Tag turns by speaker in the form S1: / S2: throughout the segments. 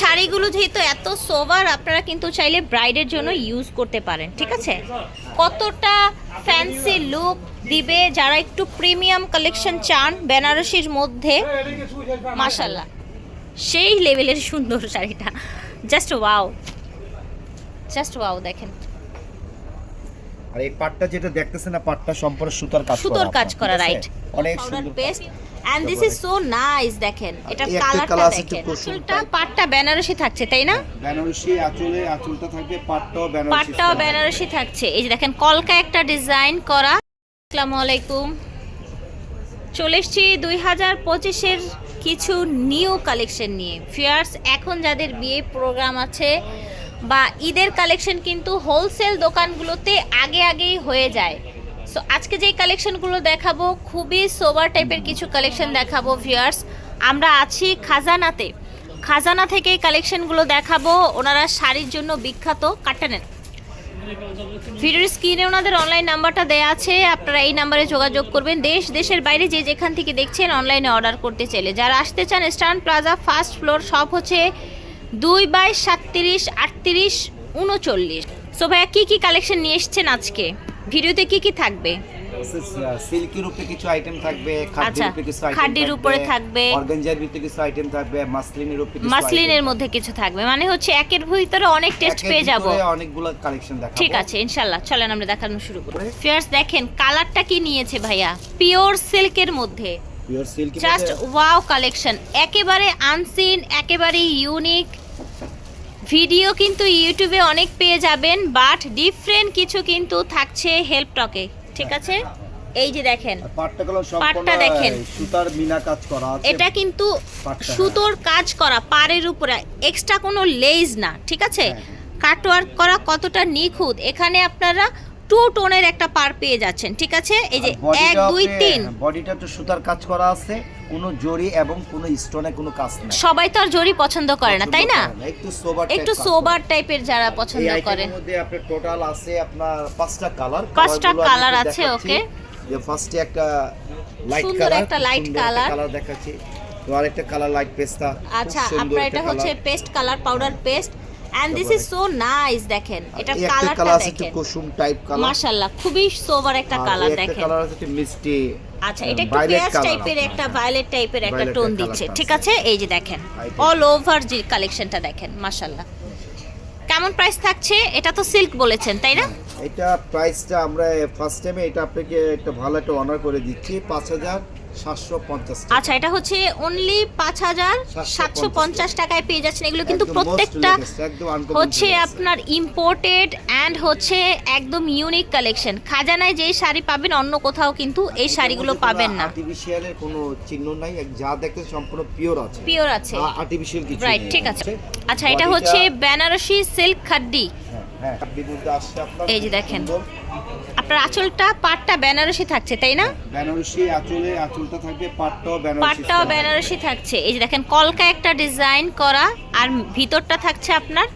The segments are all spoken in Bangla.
S1: শাড়িগুলো যেহেতু এত সোভার আপনারা কিন্তু চাইলে ব্রাইডের জন্য ইউজ করতে পারেন, ঠিক আছে? কতটা ফ্যান্সি লুক দিবে যারা একটু প্রিমিয়াম কালেকশন চান বেনারসির মধ্যে? মাশাল্লাহ সেই লেভেলের সুন্দর শাড়িটা। জাস্ট ওয়াও জাস্ট ওয়াও দেখেন।
S2: আর এই পাটটা যেটা দেখতেছেন না পাটটা সম্পূর্ণ সুতার কাজ করা
S1: সুতোর কাজ করা রাইট
S2: অনেক সুন্দর
S1: paste and this is so nice দেখেন। এটা কালারটা দেখেন। আসলটা পাটটা বেনারসি থাকছে তাই না?
S2: বেনারসি আঁচলে আঁচলটা থাকবে পাটটাও বেনারসি
S1: পাটটাও বেনারসি থাকছে। এই যে দেখেন কলকা একটা ডিজাইন করা। আসসালামু আলাইকুম। চলে এসছি দুই হাজার পঁচিশের কিছু নিউ কালেকশন নিয়ে। ফিয়ার্স এখন যাদের বিয়ে প্রোগ্রাম আছে বা ঈদের কালেকশন কিন্তু হোলসেল দোকানগুলোতে আগে আগেই হয়ে যায়। সো আজকে যেই কালেকশনগুলো দেখাবো, খুবই সোবার টাইপের কিছু কালেকশন দেখাবো ভিউয়ার্স আমরা আছি খাজানাতে। খাজানা থেকে কালেকশনগুলো দেখাবো। ওনারা শাড়ির জন্য বিখ্যাত কাটটা নেন ভিডিওর স্ক্রিনে ওনাদের অনলাইন নাম্বারটা দেওয়া আছে। আপনারা এই নাম্বারে যোগাযোগ করবেন। দেশ, দেশের বাইরে যে যেখান থেকে দেখছেন অনলাইনে অর্ডার করতে চাইলে। যারা আসতে চান স্টান প্লাজা ফার্স্ট ফ্লোর সব হচ্ছে দুই বাই সাতত্রিশ আটত্রিশ উনচল্লিশ। সো ভাইয়া কী কী কালেকশন নিয়ে এসছেন আজকে? ভিডিওতে কি কি থাকবে?
S2: সিল্কের উপরে কিছু আইটেম থাকবে
S1: আচ্ছা,
S2: খাদ্যের উপরে কিছু আইটেম
S1: খাদ্যের উপরে থাকবে।
S2: অর্গানজার ভিতরে কিছু আইটেম থাকবে মাসলিনের উপরে কিছু
S1: মাসলিনের মধ্যে কিছু থাকবে। মানে হচ্ছে একের ভিতরে অনেক টেস্ট পেয়ে যাব।
S2: অনেকগুলো কালেকশন দেখাবো।
S1: ঠিক আছে ইনশাল্লাহ চলেন আমরা দেখানো শুরু করি। ফিয়ার্স দেখেন কালারটা কি নিয়েছে ভাইয়া? পিওর সিল্কের মধ্যে। জাস্ট ওয়াও কালেকশন একেবারে আনসিন একেবারে ইউনিক ভিডিও কিন্তু ইউটিউবে অনেক পেয়ে যাবেন বাট ডিফারেন্ট কিছু কিন্তু থাকছে হেল্প টকে ঠিক আছে? এই যে দেখেন।
S2: পাটটা
S1: দেখেন।
S2: সুতার মিনা কাজ করা
S1: এটা কিন্তু সুতোর কাজ করা পাড়ের উপরে। এক্সট্রা কোনো লেজ না ঠিক আছে?
S2: হ্যাঁ,
S1: কাটওয়ার্ক করা কতটা নিখুঁত। এখানে আপনারা টু টোনের একটা পার পেয়ে যাচ্ছেন ঠিক আছে? এই যে এক দুই তিন।
S2: বডিটা তো সুতার কাজ করা আছে কোনো জরি এবং কোনো স্টোনে কোনো কাজ নেই।
S1: সবাই তো আর জরি পছন্দ করে না তাই না?
S2: একটু সোবার
S1: একটু সোবার টাইপের যারা পছন্দ করে
S2: আইটেমের মধ্যে আপনার টোটাল আছে আপনার পাঁচটা কালার
S1: পাঁচটা colour আছে, okay.
S2: যে ফার্স্টে একটা লাইট
S1: সুন্দর একটা light colour।
S2: কালার দেখাচ্ছি। তো আরেকটা কালার লাইট পেস্তা
S1: আচ্ছা আপনার এটা হচ্ছে paste colour powder paste and this is so nice দেখেন। এটা কালারটা দেখেন।
S2: কুসুম টাইপ কালার
S1: মাশাআল্লাহ খুবই সোবার একটা কালার দেখেন।
S2: কালার আছে একটু মিষ্টি।
S1: আচ্ছা এটা একটু পেঁয়াজ টাইপের একটা ভায়োলেট টাইপের একটা টোন দিচ্ছে। ঠিক
S2: আছে।
S1: আছে? এই যে দেখেন অল ওভার যে কালেকশনটা দেখেন মাশাআল্লাহ। কেমন প্রাইস থাকছে? এটা তো সিল্ক বলেছেন তাই না?
S2: এটা প্রাইসটা আমরা ফার্স্ট টাইমে এটা আপনাকে একটা ভালো একটা অনার করে দিচ্ছি পাঁচ হাজার সাতশো পঞ্চাশ
S1: আচ্ছা এটা হচ্ছে অনলি পাঁচ হাজার সাতশো পঞ্চাশ টাকায় পেয়ে যাচ্ছেন। এগুলো কিন্তু প্রত্যেকটা হচ্ছে আপনার ইম্পোর্টেড অ্যান্ড হচ্ছে একদম ইউনিক কালেকশন খাজানায় যেই শাড়ি পাবেন অন্য কোথাও কিন্তু এই শাড়িগুলো পাবেন না।
S2: আর্টিফিশিয়ালের কোনো চিহ্ন নাই যা দেখতে সম্পূর্ণ পিওর আছে।
S1: পিওর আছে।
S2: আর্টিফিশিয়াল কিছু
S1: রাইট ঠিক আছে। আচ্ছা এটা হচ্ছে বেনারসি সিল্ক খাড্ডি।
S2: হ্যাঁ, হ্যাঁ
S1: এই যে দেখেন। আপনার আঁচলটা পাটটা বেনারসি থাকছে তাই না?
S2: বেনারসি আঁচলে আঁচলটা থাকবে পাটটাও বেনারসি
S1: পাটটাও বেনারসি থাকছে। এই যে দেখেন কলকা একটা ডিজাইন করা আর ভিতরটা থাকছে আপনার?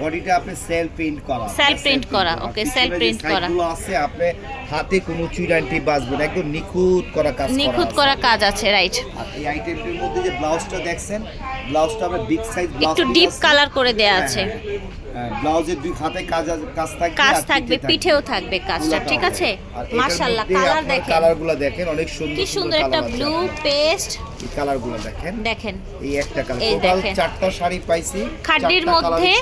S2: বডিটা আপনি সেল প্রিন্ট করা।
S1: Self print করা, self
S2: যে
S1: print করা।
S2: আছে আপনি হাতে কোনো চুইডান্টি বাজবে না একদম নিখুঁত করা কাজ
S1: নিখুঁত করা কাজ আছে রাইট
S2: আর এই আইটেমটির মধ্যে যে ব্লাউজটা দেখছেন ব্লাউজটা আমরা বিগ সাইজ
S1: একটু ডিপ কালার করে দেয়া আছে।
S2: ব্লাউজের দুই হাতে কাজ কাজ থাকবে
S1: কাজ থাকবে পিঠেও থাকবে কাজটা ঠিক আছে? মাশাআল্লাহ কালার দেখেন।
S2: কালারগুলো দেখেন অনেক সুন্দর
S1: কি সুন্দর একটা ব্লু পেস্ট
S2: কালারগুলো দেখেন।
S1: দেখেন।
S2: এই একটা কালার
S1: এই
S2: টোটাল
S1: দেখেন।
S2: চারটা শাড়ি পাইছি।
S1: মধ্যে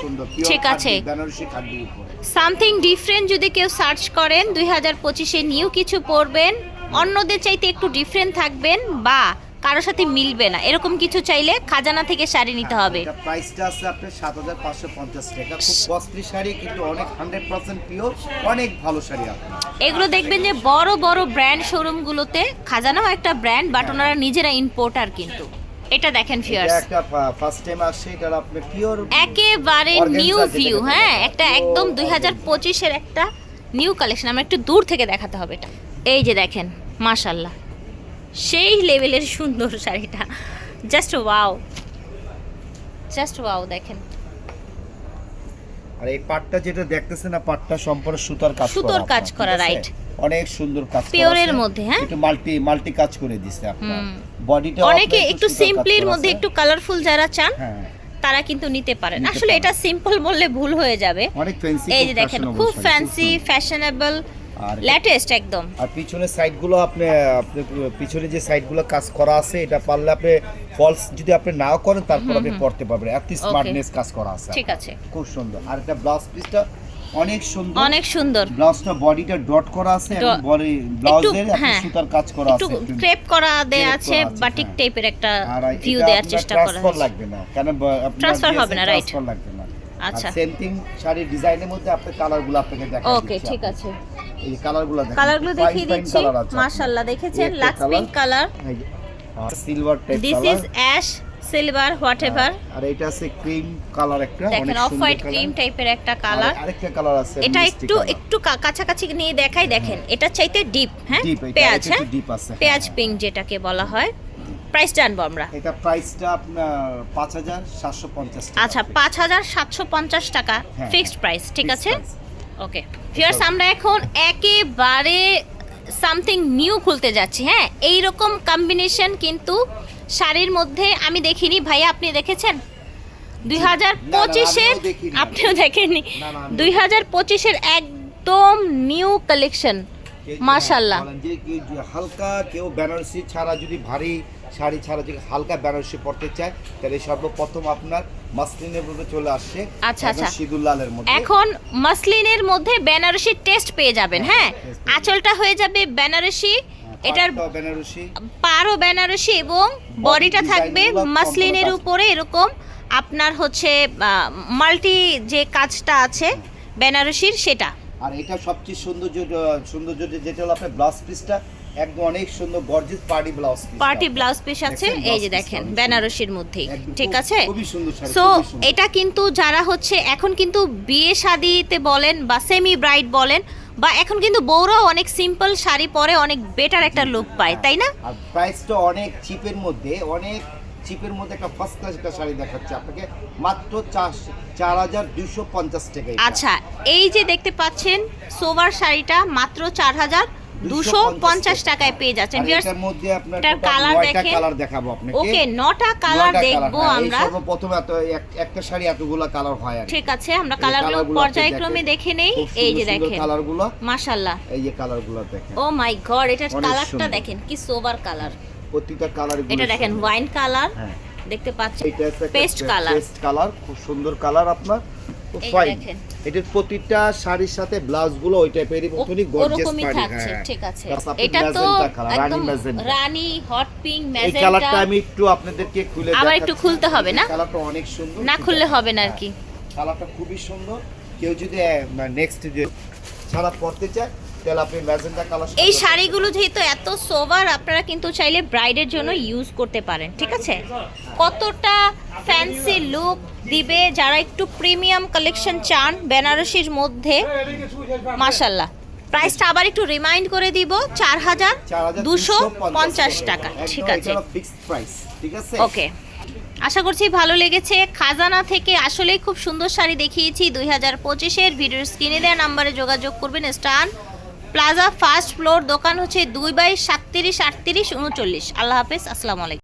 S1: ঠিক আছে।
S2: বেনারসি উপরে।
S1: সামথিং ডিফারেন্ট যদি কেউ সার্চ করেন দুই হাজার পঁচিশে নিউ কিছু পরবেন। অন্যদের চাইতে একটু ডিফারেন্ট থাকবেন বা কারোর সাথে মিলবে না। এরকম কিছু চাইলে খাজানা থেকে শাড়ি নিতে হবে।
S2: প্রাইসটা আছে আপনার সাত হাজার পাঁচশো পঞ্চাশ টাকা। খুব কস্টলি শাড়ি কিন্তু অনেক হান্ড্রেড পার্সেন্ট পিওর অনেক ভালো শাড়ি আপনার।
S1: এগুলো দেখবেন যে বড় বড় ব্র্যান্ড শোরুমগুলোতে খাজানাও একটা ব্র্যান্ড বাট ওনারা নিজেরা ইম্পোর্টার কিন্তু। এটা দেখেন ফিয়ার্স
S2: একটা ফার্স্ট টাইম আসছে এটা আপনি পিওর
S1: একেবারে নিউ ভিউ হ্যাঁ একটা একদম দুই হাজার পঁচিশের একটা নিউ কালেকশন আমরা একটু দূর থেকে দেখাতে হবে এটা। এই যে দেখেন মাশাল্লাহ সেই লেভেলের সুন্দর শাড়িটা। জাস্ট ওয়াও জাস্ট ওয়াও দেখেন।
S2: আর এই পাটটা যেটা দেখতেছেন না পাটটা সম্পূর্ণ সুতার কাজ
S1: সুতোর কাজ করা, right.
S2: অনেক সুন্দর কাজ
S1: এর মধ্যে, হ্যাঁ?
S2: একটু মাল্টি মাল্টি কাজ করে দিছে আপনার। বডিটা
S1: অনেকে একটু সিম্পলির মধ্যে একটু কালারফুল যারা চান
S2: হ্যাঁ।
S1: তারা কিন্তু নিতে পারেন। আসলে এটা সিম্পল বললে ভুল হয়ে যাবে।
S2: অনেক ফ্যান্সি
S1: এই যে দেখেন খুব ফ্যান্সি ফ্যাশনেবল
S2: আর
S1: লেটেস্ট একদম।
S2: আর পিছনের সাইডগুলো আপনি পিছনে যে সাইডগুলো কাজ করা আছে এটা পারলে আপনি ফলস যদি আপনি নাও করেন তারপর আপনি পড়তে পারবেন। এত স্মার্টনেস কাজ করা আছে
S1: ঠিক আছে।
S2: খুব সুন্দর। আর এটা ব্লাউজ পিসটা অনেক সুন্দর।
S1: অনেক সুন্দর।
S2: ব্লাউজটা বডিটা ডট করা আছে এবং বডি ব্লাউজের
S1: হ্যাঁ,
S2: সুতার কাজ করা
S1: একটু
S2: আছে। একটু-
S1: ক্রেপ করা দেয়া আছে বাটিক
S2: হ্যাঁ।
S1: টাইপের একটা
S2: আর
S1: ভিউ দেওয়ার চেষ্টা করা
S2: transfer
S1: হয়েছে
S2: লাগবে না। কারণ
S1: Transfer হবে না,
S2: আছে,
S1: right.
S2: লাগবে না।
S1: আচ্ছা।
S2: আচ্ছা সেন্টিং শাড়ি ডিজাইনের মধ্যে আপনি কালারগুলো আপনাকে দেখা
S1: ওকে ঠিক আছে।
S2: এই কালারগুলো দেখেন
S1: কালারগুলো দেখিয়ে দিচ্ছি। মাশাআল্লাহ দেখেছেন? Lux pink colour
S2: silver type
S1: this is ash silver whatever
S2: আর এটা আছে ক্রিম কালার একটা
S1: দেখেন অফ হোয়াইট ক্রিম টাইপের একটা কালার
S2: আরেকটা কালার আছে
S1: এটা একটু একটু কাছাকাছি নিয়ে দেখাই দেখেন। এটা চাইতে ডিপ হ্যাঁ? পেঁয়াজ হ্যাঁ? পেঁয়াজ
S2: হ্যাঁ।
S1: পিঙ্ক যেটাকে বলা হয়। প্রাইস জানব আমরা।
S2: এটা প্রাইসটা আপনার পাঁচ হাজার সাতশো পঞ্চাশ
S1: আচ্ছা পাঁচ হাজার সাতশো পঞ্চাশ টাকা
S2: হ্যাঁ,
S1: ফিক্সড প্রাইস ঠিক আছে? ওকে ফিয়ার্স আমরা এখন একেবারে সামথিং নিউ খুলতে যাচ্ছি হ্যাঁ? এই রকম কম্বিনেশন কিন্তু শাড়ির মধ্যে আমি দেখিনি। ভাইয়া আপনি দেখেছেন? দুই হাজার পঁচিশের আপনিও দেখেননি। দুই হাজার পঁচিশের একদম নিউ কালেকশন মাশাল্লাহ
S2: হালকা কেউ বেনারসি ছাড়া যদি ভারী শাড়ি ছাড়া যদি হালকা বেনারসি পড়তে চায় তাহলে সর্বপ্রথম আপনার মাসলিনের মধ্যে চলে আসছে
S1: আচ্ছা, আচ্ছা।
S2: সিঁদুর লালের মধ্যে।
S1: এখন মাসলিনের মধ্যে বেনারসি টেস্ট পেয়ে যাবেন হ্যাঁ?
S2: যাবেন।
S1: আঁচলটা হয়ে যাবে বেনারসি এটার
S2: বেনারসি।
S1: পারও বেনারসি এবং বডিটা থাকবে মাসলিনের উপরে এরকম আপনার হচ্ছে মাল্টি যে কাজটা আছে বেনারসির সেটা।
S2: আর এটা সবচেয়ে সৌন্দর্য সৌন্দর্য যেটা হলো আপনার ব্লাউজ পিসটা একদম অনেক সুন্দর gorgeous party blouse
S1: party blouse piece আছে। এই যে দেখেন বেনারসির মধ্যেই ঠিক আছে? সো এটা কিন্তু যারা হচ্ছে এখন কিন্তু বিয়ে শাদিতে বলেন বা সেমি ব্রাইড বলেন বা এখন কিন্তু বউরাও অনেক সিম্পল শাড়ি পরে অনেক বেটার একটা লুক পায় তাই না?
S2: আর প্রাইসটা অনেক চিপের মধ্যে অনেক চিপের মধ্যে একটা ফার্স্ট ক্লাস একটা শাড়ি দেখাচ্ছে আপনাকে। মাত্র চার হাজার দুশো পঞ্চাশ টাকা
S1: আচ্ছা এই যে দেখতে পাচ্ছেন সোভার শাড়িটা মাত্র চার হাজার। দুশো পঞ্চাশ টাকায় পেয়ে যাচ্ছেন.
S2: এটার মধ্যে আপনার নয়টা
S1: দেখেন।
S2: কালার দেখাবো আপনাকে।
S1: ওকে নটা কালার দেখব
S2: হ্যাঁ,
S1: আমরা।
S2: সর্বপ্রথম এত একটা শাড়ি এতগুলো কালার হয় আর
S1: ঠিক আছে আমরা কালারগুলো পর্যায়ক্রমে দেখে নেই। এই যে দেখেন
S2: কালারগুলো
S1: মাশাল্লাহ
S2: এই যে কালারগুলো দেখেন।
S1: ও মাই গড এটার কালারটা দেখেন কি সোভার কালার
S2: প্রতিটা কালার
S1: এটা দেখেন ওয়াইন কালার
S2: হ্যাঁ।
S1: দেখতে পাচ্ছেন পেস্ট কালার
S2: পেস্ট কালার খুব সুন্দর কালার আপনার। ফাইন। এটার প্রতিটা শাড়ির সাথে ব্লাউজগুলো ওই টাইপেরই মতনই গর্জিয়াস পাড়ি হ্যাঁ।
S1: ঠিক আছে। এটা তো একদম রানী হট পিঙ্ক
S2: এই কালারটা আমি একটু আপনাদেরকে খুলে
S1: আবার একটু খুলতে হবে না?
S2: কালারটা অনেক সুন্দর
S1: না খুললে হবে না আর কি।
S2: হ্যাঁ, কালারটা খুবই সুন্দর। কেউ যদি নেক্সট যে ছাড়া পড়তে চায় তাহলে আপনি ম্যাজেন্টা কালার
S1: এই শাড়িগুলো যেহেতু এত সোভার আপনারা কিন্তু চাইলে ব্রাইডের জন্য ইউজ করতে পারেন ঠিক আছে? কতটা ফ্যান্সি লুক দিবে যারা একটু প্রিমিয়াম কালেকশন চান বেনারসির মধ্যে মাশাল্লাহ প্রাইসটা আবার একটু রিমাইন্ড করে দিব চার হাজার দুশো পঞ্চাশ টাকা। ঠিক আছে?
S2: ঠিক আছে?
S1: ওকে আশা করছি ভালো লেগেছে। খাজানা থেকে আসলেই খুব সুন্দর শাড়ি দেখিয়েছি। দুই হাজার পঁচিশের ভিডিওর স্ক্রিনে দেওয়া নাম্বারে যোগাযোগ করবেন স্টান প্লাজা ফার্স্ট ফ্লোর দোকান হচ্ছে দুই বাই সাতত্রিশ আটত্রিশ উনচল্লিশ। আল্লাহ হাফেজ আসসালামু আলাইকুম।